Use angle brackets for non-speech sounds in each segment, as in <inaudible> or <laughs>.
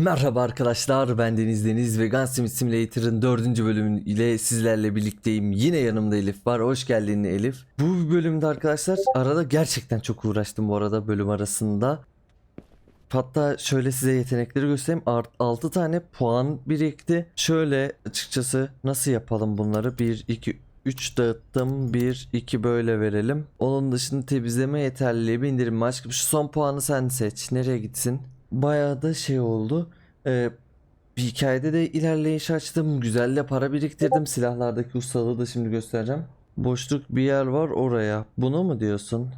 Merhaba arkadaşlar ben Deniz Deniz ve Gunsmith Simulator'ın 4. bölümü ile sizlerle birlikteyim. Yine yanımda Elif var. Hoş geldin Elif. Bu bölümde arkadaşlar arada gerçekten çok uğraştım bu arada bölüm arasında. Hatta şöyle size yetenekleri göstereyim. 6 tane puan birikti. Şöyle açıkçası nasıl yapalım bunları? 1, 2, 3 dağıttım. 1, 2 böyle verelim. Onun dışında temizleme yeterliliği bindirim aşkım. Şu son puanı sen seç. Nereye gitsin? Bayağı da şey oldu. Ee, bir hikayede de ilerleyiş açtım. Güzel de para biriktirdim. Silahlardaki ustalığı da şimdi göstereceğim. Boşluk bir yer var oraya. Bunu mu diyorsun?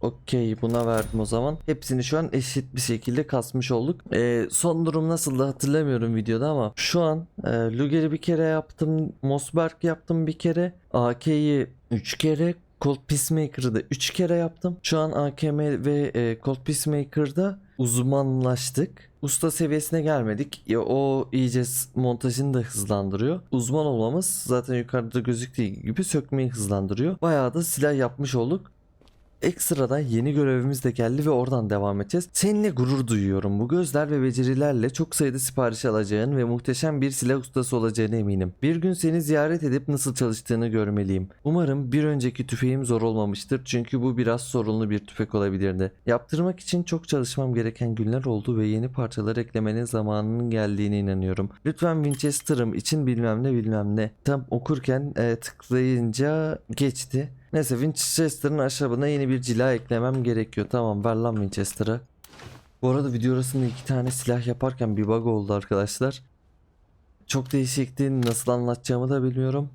Okey buna verdim o zaman. Hepsini şu an eşit bir şekilde kasmış olduk. Ee, son durum nasıldı hatırlamıyorum videoda ama şu an e, Luger'i bir kere yaptım. Mosberg yaptım bir kere. AK'yi 3 kere. Cold Peacemaker'ı da 3 kere yaptım. Şu an AKM ve e, Cold Peacemaker'da uzmanlaştık. Usta seviyesine gelmedik. Ya, o iyice montajını da hızlandırıyor. Uzman olmamız zaten yukarıda gözüktüğü gibi sökmeyi hızlandırıyor. Bayağı da silah yapmış olduk. Ekstradan yeni görevimiz de geldi ve oradan devam edeceğiz. Seninle gurur duyuyorum. Bu gözler ve becerilerle çok sayıda sipariş alacağın ve muhteşem bir silah ustası olacağına eminim. Bir gün seni ziyaret edip nasıl çalıştığını görmeliyim. Umarım bir önceki tüfeğim zor olmamıştır çünkü bu biraz sorunlu bir tüfek olabilirdi. Yaptırmak için çok çalışmam gereken günler oldu ve yeni parçalar eklemenin zamanının geldiğine inanıyorum. Lütfen Winchester'ım için bilmem ne bilmem ne. Tam okurken e, tıklayınca geçti. Neyse Winchester'ın aşağına yeni bir cila eklemem gerekiyor. Tamam ver lan Winchester'ı. Bu arada video arasında iki tane silah yaparken bir bug oldu arkadaşlar. Çok değişikti. Nasıl anlatacağımı da bilmiyorum.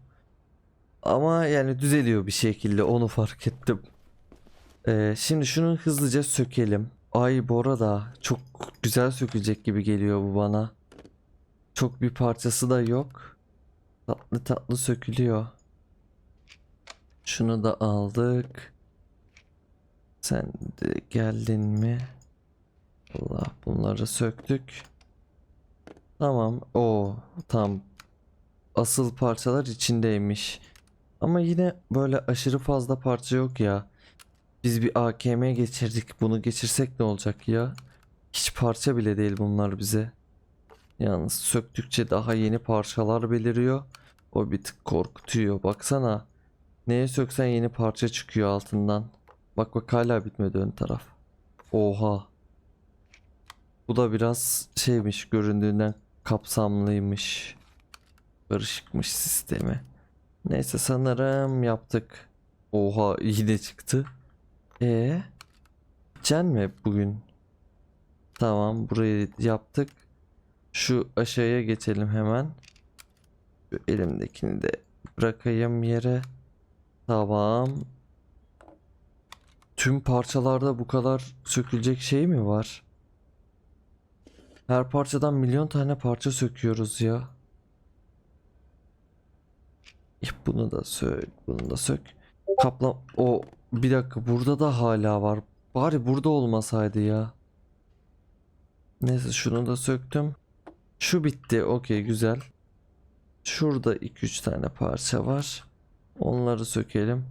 Ama yani düzeliyor bir şekilde onu fark ettim. Ee, şimdi şunu hızlıca sökelim. Ay bu arada çok güzel sökülecek gibi geliyor bu bana. Çok bir parçası da yok. Tatlı tatlı sökülüyor. Şunu da aldık. Sen de geldin mi? Allah bunları söktük. Tamam. O tam asıl parçalar içindeymiş. Ama yine böyle aşırı fazla parça yok ya. Biz bir AKM geçirdik. Bunu geçirsek ne olacak ya? Hiç parça bile değil bunlar bize. Yalnız söktükçe daha yeni parçalar beliriyor. O bir tık korkutuyor. Baksana. Neye söksen yeni parça çıkıyor altından. Bak bak hala bitmedi ön taraf. Oha. Bu da biraz şeymiş göründüğünden kapsamlıymış. Karışıkmış sistemi. Neyse sanırım yaptık. Oha yine çıktı. E Can mi bugün? Tamam burayı yaptık. Şu aşağıya geçelim hemen. Şu elimdekini de bırakayım yere. Tamam. Tüm parçalarda bu kadar sökülecek şey mi var? Her parçadan milyon tane parça söküyoruz ya. Eh, Bunu da sök, bunu da sök. Kaplan o bir dakika burada da hala var. Bari burada olmasaydı ya. Neyse şunu da söktüm. Şu bitti. Okey güzel. Şurada 2-3 tane parça var. Onları sökelim.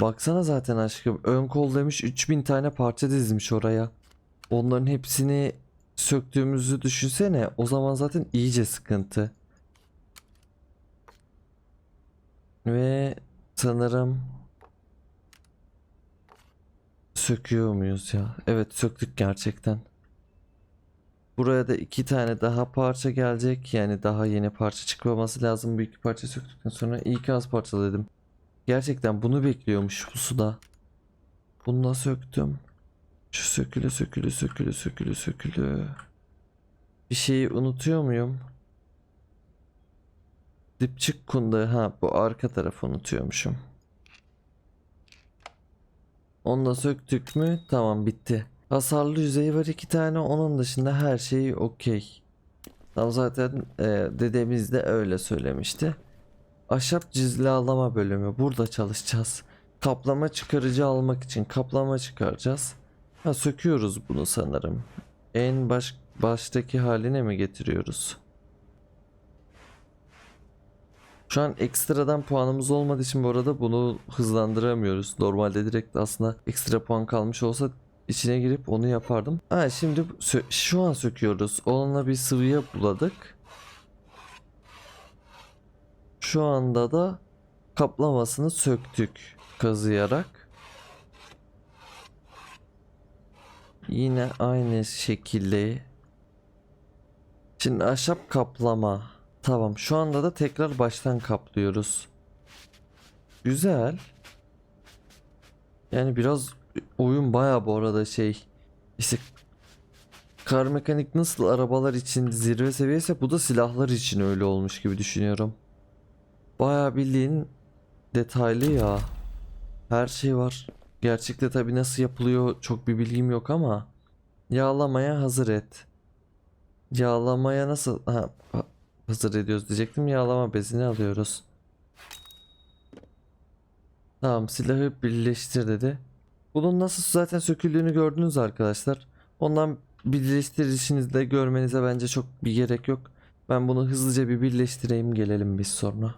Baksana zaten aşkım. Ön kol demiş 3000 tane parça dizmiş oraya. Onların hepsini söktüğümüzü düşünsene. O zaman zaten iyice sıkıntı. Ve sanırım söküyor muyuz ya? Evet söktük gerçekten. Buraya da iki tane daha parça gelecek. Yani daha yeni parça çıkmaması lazım. Bu iki parça söktükten sonra iyi ki az parçaladım. Gerçekten bunu bekliyormuş bu suda. Bunu da söktüm. Şu sökülü sökülü sökülü sökülü sökülü. Bir şeyi unutuyor muyum? Dipçik kunda ha bu arka tarafı unutuyormuşum. Onu da söktük mü? Tamam bitti. Hasarlı yüzeyi var iki tane. Onun dışında her şey okey. Tam zaten e, dedemiz de öyle söylemişti. Ahşap cizlalama bölümü. Burada çalışacağız. Kaplama çıkarıcı almak için kaplama çıkaracağız. Ha söküyoruz bunu sanırım. En baş baştaki haline mi getiriyoruz? Şu an ekstradan puanımız olmadığı için bu arada bunu hızlandıramıyoruz. Normalde direkt aslında ekstra puan kalmış olsa içine girip onu yapardım. Ha şimdi şu an söküyoruz. Onunla bir sıvıya buladık. Şu anda da kaplamasını söktük kazıyarak. Yine aynı şekilde. Şimdi ahşap kaplama. Tamam şu anda da tekrar baştan kaplıyoruz. Güzel. Yani biraz oyun baya bu arada şey işte kar mekanik nasıl arabalar için zirve seviyesi bu da silahlar için öyle olmuş gibi düşünüyorum. Baya bildiğin detaylı ya. Her şey var. Gerçekte tabi nasıl yapılıyor çok bir bilgim yok ama yağlamaya hazır et. Yağlamaya nasıl ha, ha- hazır ediyoruz diyecektim. Yağlama bezini alıyoruz. Tamam silahı birleştir dedi. Bunun nasıl zaten söküldüğünü gördünüz arkadaşlar. Ondan birleştirişinizde görmenize bence çok bir gerek yok. Ben bunu hızlıca bir birleştireyim gelelim biz sonra.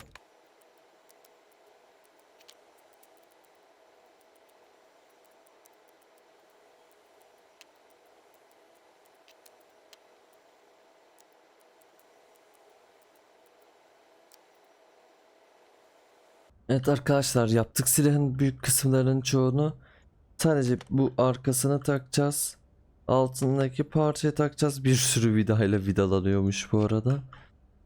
Evet arkadaşlar yaptık silahın büyük kısımlarının çoğunu. Sadece bu arkasına takacağız. Altındaki parçaya takacağız. Bir sürü vidayla vidalanıyormuş bu arada.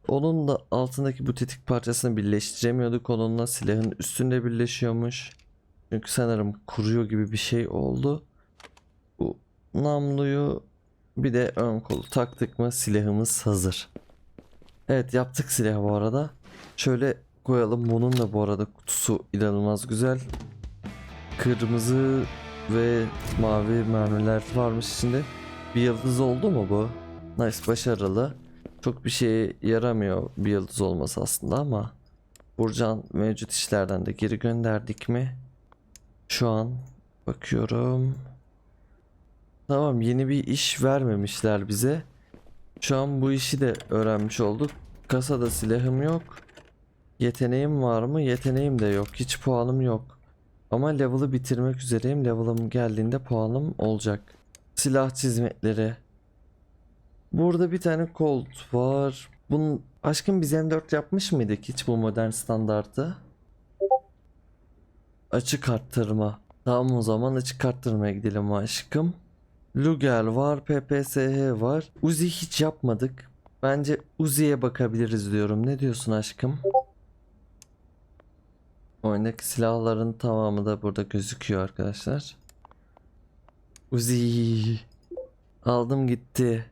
Onun da altındaki bu tetik parçasını birleştiremiyorduk. Onunla silahın üstünde birleşiyormuş. Çünkü sanırım kuruyor gibi bir şey oldu. Bu namluyu bir de ön kolu taktık mı silahımız hazır. Evet yaptık silahı bu arada. Şöyle koyalım. Bunun da bu arada kutusu inanılmaz güzel. Kırmızı ve mavi mermiler varmış içinde. Bir yıldız oldu mu bu? Nice başarılı. Çok bir şeye yaramıyor bir yıldız olması aslında ama Burcan mevcut işlerden de geri gönderdik mi? Şu an bakıyorum. Tamam yeni bir iş vermemişler bize. Şu an bu işi de öğrenmiş olduk. Kasada silahım yok. Yeteneğim var mı? Yeteneğim de yok. Hiç puanım yok. Ama level'ı bitirmek üzereyim. Level'ım geldiğinde puanım olacak. Silah çizmekleri. Burada bir tane Colt var. Bunun aşkım biz M4 yapmış mıydık hiç bu modern standartı? Açık arttırma. Tamam o zaman açık arttırmaya gidelim aşkım. Luger var, PPSH var. Uzi hiç yapmadık. Bence Uzi'ye bakabiliriz diyorum. Ne diyorsun aşkım? Oyundaki silahların tamamı da burada gözüküyor arkadaşlar. Uzi. Aldım gitti.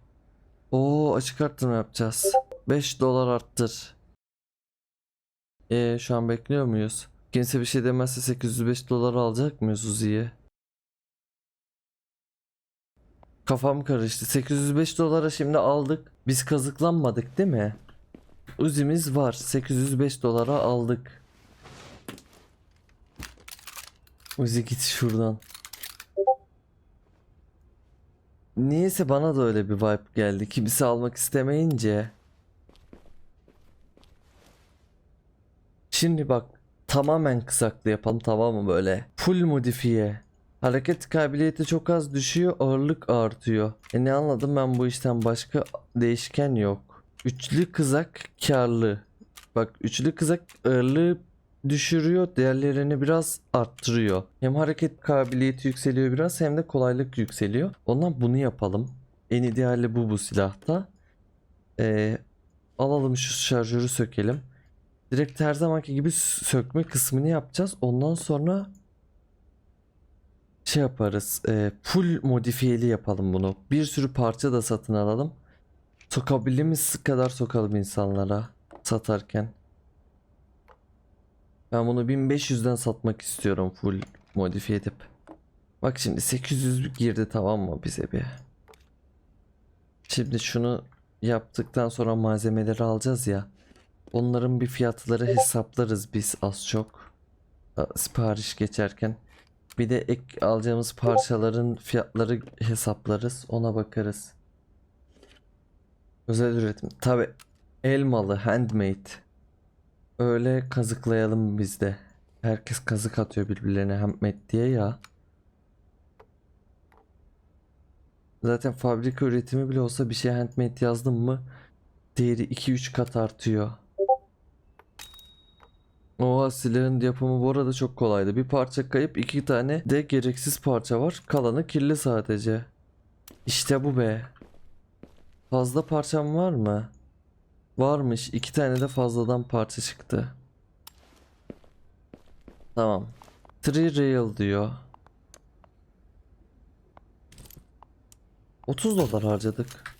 Oo açık arttırma yapacağız. 5 dolar arttır. E şu an bekliyor muyuz? Kimse bir şey demezse 805 dolar alacak mıyız Uzi'ye? Kafam karıştı. 805 dolara şimdi aldık. Biz kazıklanmadık değil mi? Uzi'miz var. 805 dolara aldık. Uzi git şuradan. Niyeyse bana da öyle bir vibe geldi. Kimse almak istemeyince. Şimdi bak tamamen kısaklı yapalım tamam mı böyle? Full modifiye. Hareket kabiliyeti çok az düşüyor, ağırlık artıyor. E ne anladım ben bu işten başka değişken yok. Üçlü kızak karlı. Bak üçlü kızak ağırlığı düşürüyor, değerlerini biraz arttırıyor. Hem hareket kabiliyeti yükseliyor biraz hem de kolaylık yükseliyor. Ondan bunu yapalım. En ideali bu bu silahta. Ee, alalım şu şarjörü sökelim. Direkt her zamanki gibi sökme kısmını yapacağız. Ondan sonra şey yaparız. e, full modifiyeli yapalım bunu. Bir sürü parça da satın alalım. Sokabildiğimiz kadar sokalım insanlara satarken. Ben bunu 1500'den satmak istiyorum full modifiye edip. Bak şimdi 800 girdi tamam mı bize bir. Şimdi şunu yaptıktan sonra malzemeleri alacağız ya. Onların bir fiyatları hesaplarız biz az çok. A- Sipariş geçerken. Bir de ek alacağımız parçaların fiyatları hesaplarız. Ona bakarız. Özel üretim. Tabi elmalı handmade. Öyle kazıklayalım biz de. Herkes kazık atıyor birbirlerine handmade diye ya. Zaten fabrika üretimi bile olsa bir şey handmade yazdım mı değeri 2-3 kat artıyor. Oha silahın yapımı bu arada çok kolaydı. Bir parça kayıp iki tane de gereksiz parça var. Kalanı kirli sadece. İşte bu be. Fazla parçam var mı? Varmış. iki tane de fazladan parça çıktı. Tamam. Three rail diyor. 30 dolar harcadık.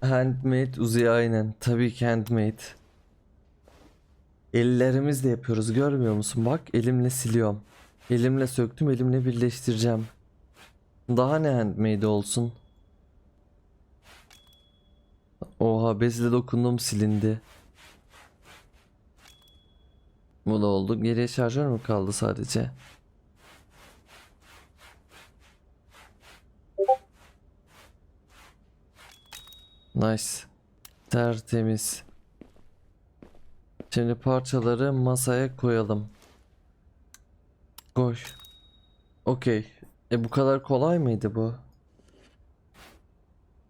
Handmade Uzi aynen. Tabii ki handmade. Ellerimizle yapıyoruz görmüyor musun? Bak elimle siliyorum. Elimle söktüm elimle birleştireceğim. Daha ne handmade olsun? Oha bezle dokundum silindi. Bu da oldu. Geriye şarjör mü kaldı sadece? Nice. Tertemiz. Şimdi parçaları masaya koyalım. Koy. Okey. E bu kadar kolay mıydı bu?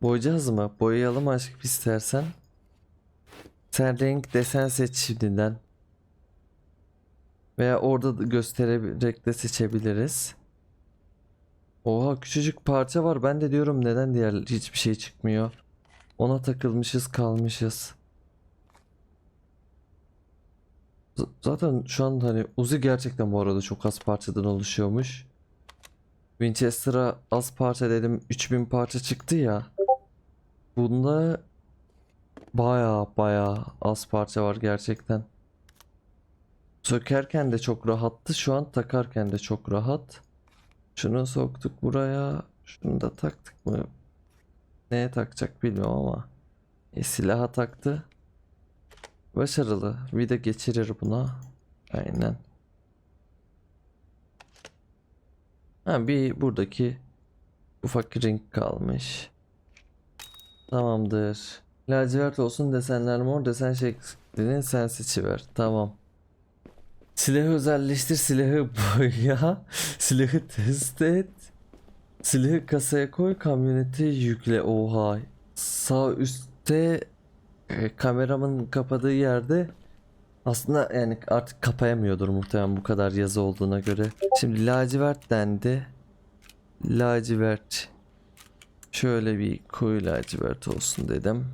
Boyayacağız mı? Boyayalım aşkım istersen. Sen renk desen seç şimdiden. Veya orada da göstererek de seçebiliriz. Oha küçücük parça var. Ben de diyorum neden diğer hiçbir şey çıkmıyor. Ona takılmışız kalmışız. Z- zaten şu an hani Uzi gerçekten bu arada çok az parçadan oluşuyormuş. Winchester'a az parça dedim 3000 parça çıktı ya. Bunda baya baya az parça var gerçekten. Sökerken de çok rahattı. Şu an takarken de çok rahat. Şunu soktuk buraya. Şunu da taktık mı? Neye takacak bilmiyorum ama. E, silaha taktı. Başarılı. Vida geçirir buna. Aynen. Ha bir buradaki ufak ring kalmış. Tamamdır. Lacivert olsun desenler mor desen şeklini sen seçiver. Tamam. Silahı özelleştir, silahı <laughs> boya, silahı test et. Silahı kasaya koy, kamyonete yükle. Oha. Sağ üstte e, kameramın kapadığı yerde aslında yani artık kapayamıyordur muhtemelen bu kadar yazı olduğuna göre. Şimdi lacivert dendi. Lacivert. Şöyle bir koyu lacivert olsun dedim.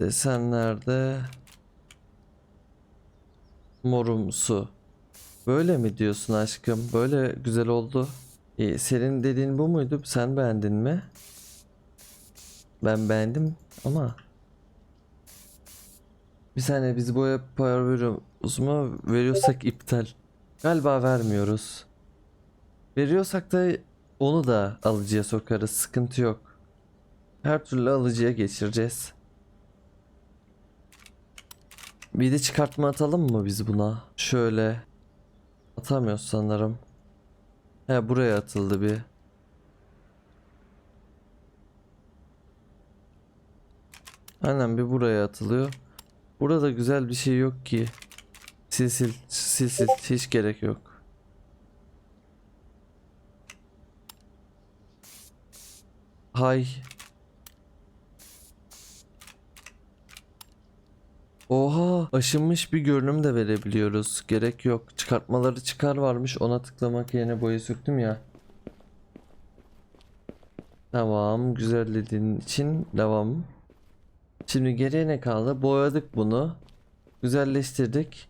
Desenlerde morumsu. Böyle mi diyorsun aşkım? Böyle güzel oldu. E, senin dediğin bu muydu? Sen beğendin mi? Ben beğendim ama bir saniye biz boya para veriyoruz mu? Veriyorsak iptal. Galiba vermiyoruz. Veriyorsak da onu da alıcıya sokarız. Sıkıntı yok. Her türlü alıcıya geçireceğiz. Bir de çıkartma atalım mı biz buna? Şöyle. Atamıyoruz sanırım. He buraya atıldı bir. Aynen bir buraya atılıyor. Burada güzel bir şey yok ki. Sil sil sil sil hiç gerek yok. Hay. Oha aşınmış bir görünüm de verebiliyoruz. Gerek yok. Çıkartmaları çıkar varmış. Ona tıklamak yerine boya söktüm ya. Tamam. Güzellediğin için devam. Şimdi geriye ne kaldı? Boyadık bunu. Güzelleştirdik.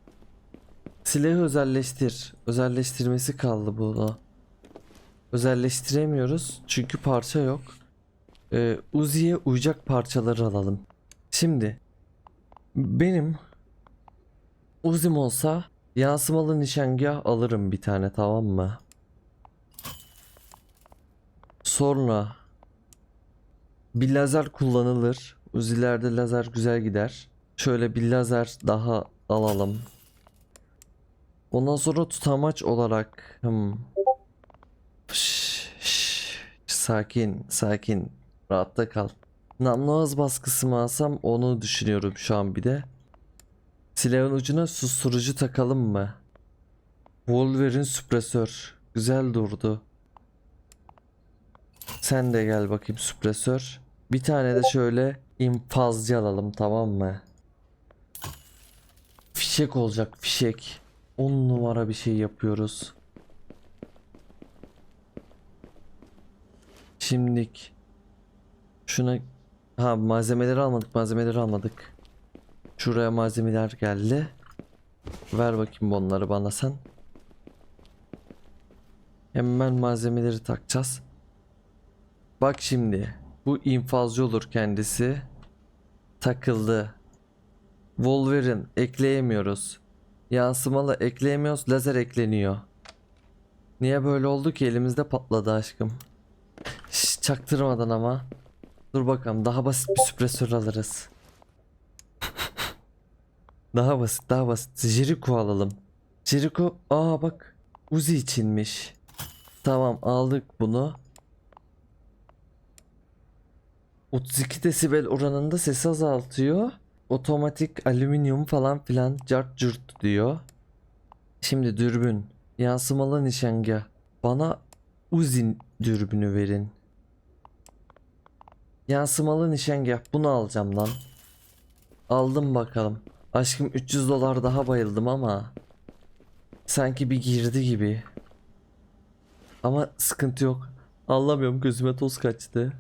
Silahı özelleştir. Özelleştirmesi kaldı bunu. Özelleştiremiyoruz. Çünkü parça yok. Ee, Uzi'ye uyacak parçaları alalım. Şimdi benim Uzim olsa yansımalı nişangah alırım bir tane tamam mı? Sonra bir lazer kullanılır. Uzilerde lazer güzel gider. Şöyle bir lazer daha alalım. Ondan sonra tutamaç olarak hmm. Şş, şş, sakin sakin rahatta kal. Namlu baskısı mı alsam onu düşünüyorum şu an bir de. Silahın ucuna susturucu takalım mı? Wolverine süpresör. Güzel durdu. Sen de gel bakayım süpresör. Bir tane de şöyle infazcı alalım tamam mı? Fişek olacak fişek. 10 numara bir şey yapıyoruz. Şimdilik şuna ha malzemeleri almadık malzemeleri almadık. Şuraya malzemeler geldi. Ver bakayım onları bana sen. Hemen malzemeleri takacağız. Bak şimdi. Bu infazcı olur kendisi. Takıldı. Wolverine ekleyemiyoruz. Yansımalı ekleyemiyoruz. Lazer ekleniyor. Niye böyle oldu ki elimizde patladı aşkım. Şş, çaktırmadan ama. Dur bakalım daha basit bir süpresör alırız. <laughs> daha basit daha basit. Jericho alalım. Jericho aa bak Uzi içinmiş. Tamam aldık bunu. 32 desibel oranında sesi azaltıyor. Otomatik alüminyum falan filan cart curt diyor. Şimdi dürbün. Yansımalı nişangah. Bana Uzi dürbünü verin. Yansımalı nişangah. Bunu alacağım lan. Aldım bakalım. Aşkım 300 dolar daha bayıldım ama. Sanki bir girdi gibi. Ama sıkıntı yok. Anlamıyorum gözüme toz kaçtı.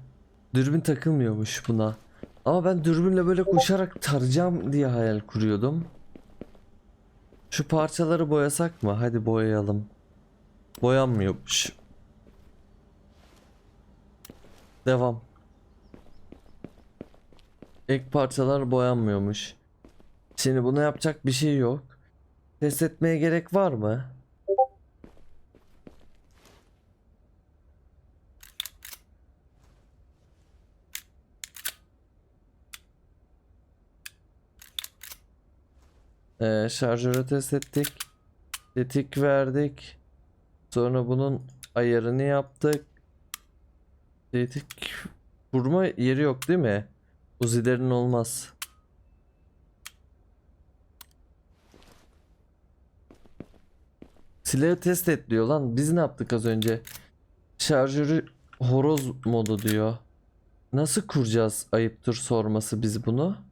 Dürbün takılmıyormuş buna. Ama ben dürbünle böyle koşarak tarayacağım diye hayal kuruyordum. Şu parçaları boyasak mı? Hadi boyayalım. Boyanmıyormuş. Devam. Ek parçalar boyanmıyormuş. Şimdi bunu yapacak bir şey yok. Test etmeye gerek var mı? Ee, şarjörü test ettik. Tetik verdik. Sonra bunun ayarını yaptık. Tetik vurma yeri yok değil mi? Uzilerin olmaz. Silahı test et diyor lan. Biz ne yaptık az önce? Şarjörü horoz modu diyor. Nasıl kuracağız ayıptır sorması biz bunu?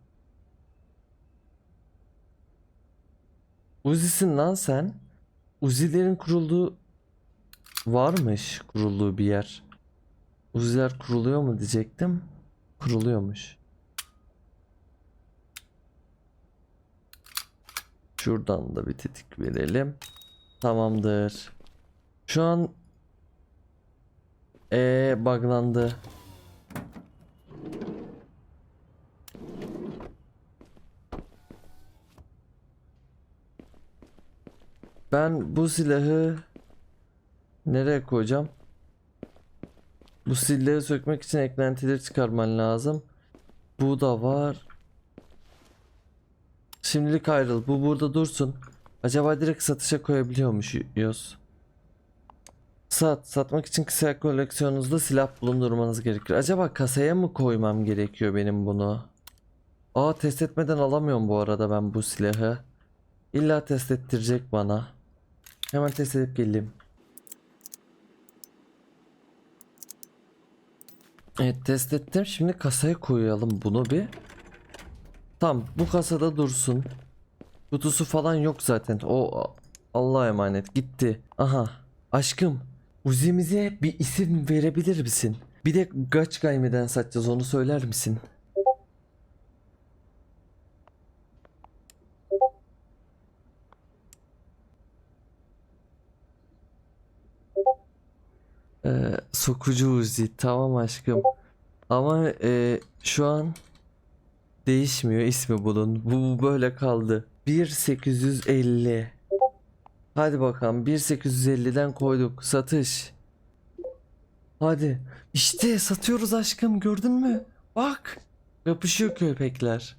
Uzi'sin lan sen. Uzi'lerin kurulduğu varmış kurulduğu bir yer. Uzi'ler kuruluyor mu diyecektim. Kuruluyormuş. Şuradan da bir tetik verelim. Tamamdır. Şu an ee buglandı. Ben bu silahı nereye koyacağım? Bu silahı sökmek için eklentileri çıkarman lazım. Bu da var. Şimdilik ayrıl. Bu burada dursun. Acaba direkt satışa koyabiliyormuşuz. Sat. Satmak için kısa koleksiyonunuzda silah bulundurmanız gerekir. Acaba kasaya mı koymam gerekiyor benim bunu? Aa test etmeden alamıyorum bu arada ben bu silahı. İlla test ettirecek bana. Hemen test edip geleyim. Evet test ettim. Şimdi kasaya koyalım bunu bir. Tamam bu kasada dursun. Kutusu falan yok zaten. O Allah'a emanet gitti. Aha aşkım Uzi'mize bir isim verebilir misin? Bir de kaç gaymeden satacağız onu söyler misin? Ee, sokucu Uzi tamam aşkım. Ama e, şu an değişmiyor ismi bunun. Bu, böyle kaldı. 1850. Hadi bakalım 1850'den koyduk. Satış. Hadi. İşte satıyoruz aşkım gördün mü? Bak. Yapışıyor köpekler.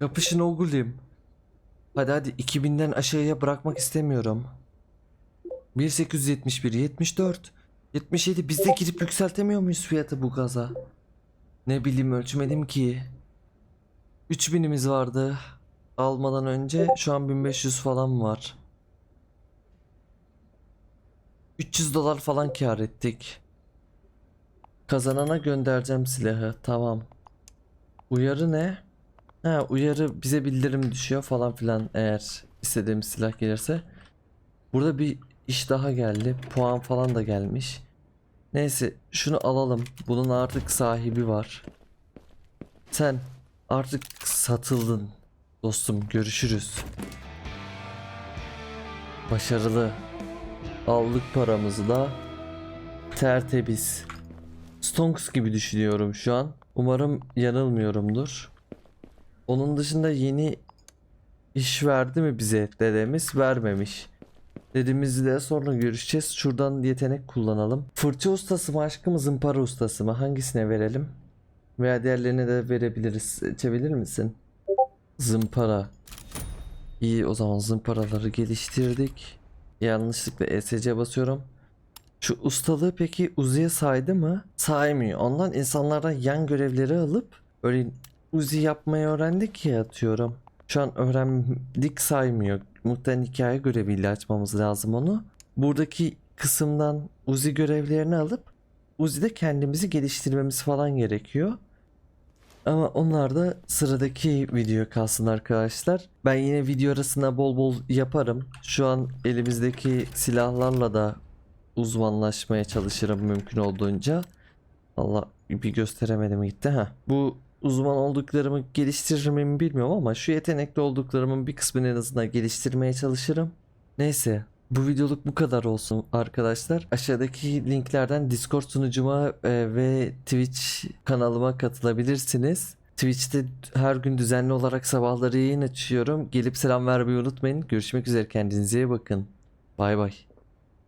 Yapışın oğlum. Hadi hadi 2000'den aşağıya bırakmak istemiyorum. 1871, 74, 77 biz de girip yükseltemiyor muyuz fiyatı bu gaza? Ne bileyim ölçmedim ki. 3000'imiz vardı. Almadan önce şu an 1500 falan var. 300 dolar falan kar ettik. Kazanana göndereceğim silahı. Tamam. Uyarı ne? Ha uyarı bize bildirim düşüyor falan filan eğer istediğimiz silah gelirse. Burada bir iş daha geldi. Puan falan da gelmiş. Neyse şunu alalım. Bunun artık sahibi var. Sen artık satıldın. Dostum görüşürüz. Başarılı. Aldık paramızı da. Tertemiz. Stonks gibi düşünüyorum şu an. Umarım yanılmıyorumdur. Onun dışında yeni iş verdi mi bize dedemiz? Vermemiş. Dediğimizde sonra görüşeceğiz. Şuradan yetenek kullanalım. Fırça ustası mı aşkım zımpara ustası mı? Hangisine verelim? Veya diğerlerine de verebiliriz. Seçebilir misin? Zımpara. İyi o zaman zımparaları geliştirdik. Yanlışlıkla ESC basıyorum. Şu ustalığı peki Uzi'ye saydı mı? Saymıyor. Ondan insanlardan yan görevleri alıp öyle Uzi yapmayı öğrendik ya atıyorum. Şu an öğrendik saymıyor. Muhtemelen hikaye göreviyle açmamız lazım onu. Buradaki kısımdan Uzi görevlerini alıp Uzi'de kendimizi geliştirmemiz falan gerekiyor. Ama onlar da sıradaki video kalsın arkadaşlar. Ben yine video arasında bol bol yaparım. Şu an elimizdeki silahlarla da uzmanlaşmaya çalışırım mümkün olduğunca. Allah bir gösteremedim gitti ha. Bu uzman olduklarımı geliştiririm mi bilmiyorum ama şu yetenekli olduklarımın bir kısmını en azından geliştirmeye çalışırım. Neyse bu videoluk bu kadar olsun arkadaşlar. Aşağıdaki linklerden Discord sunucuma e, ve Twitch kanalıma katılabilirsiniz. Twitch'te her gün düzenli olarak sabahları yayın açıyorum. Gelip selam vermeyi unutmayın. Görüşmek üzere kendinize iyi bakın. Bay bay.